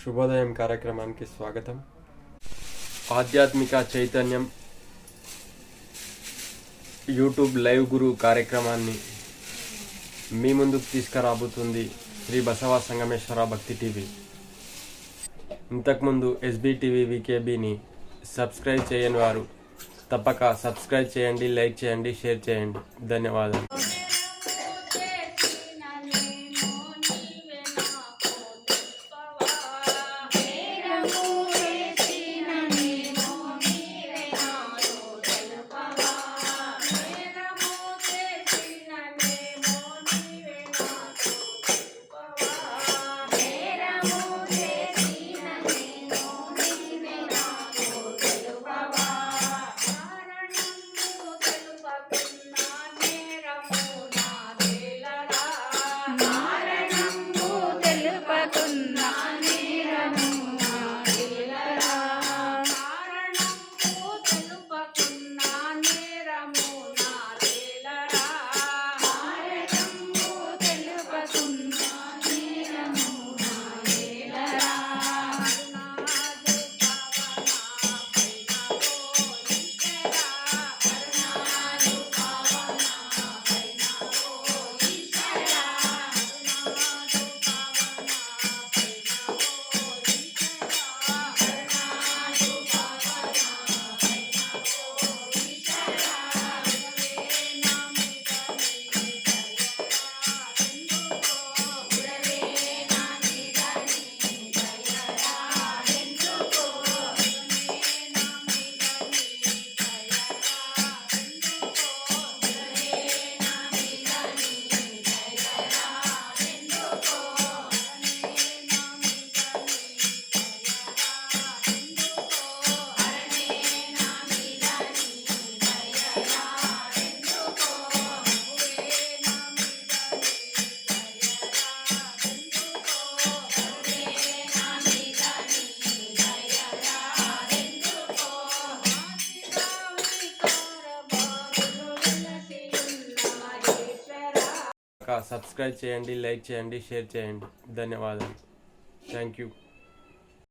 శుభోదయం కార్యక్రమానికి స్వాగతం. ఆధ్యాత్మిక చైతన్యం యూట్యూబ్ లైవ్ గురు కార్యక్రమాన్ని మీ ముందుకు తీసుకురాబోతుంది శ్రీ బసవ సంగమేశ్వర భక్తి టీవీ. ఇంతకుముందు ఎస్బీ టీవీ వికేబీని సబ్స్క్రైబ్ చేయని వారు తప్పక సబ్స్క్రైబ్ చేయండి లైక్ చేయండి షేర్ చేయండి. ధన్యవాదాలు. సబ్స్క్రైబ్ చేయండి లైక్ చేయండి షేర్ చేయండి. ధన్యవాదాలు. Thank you.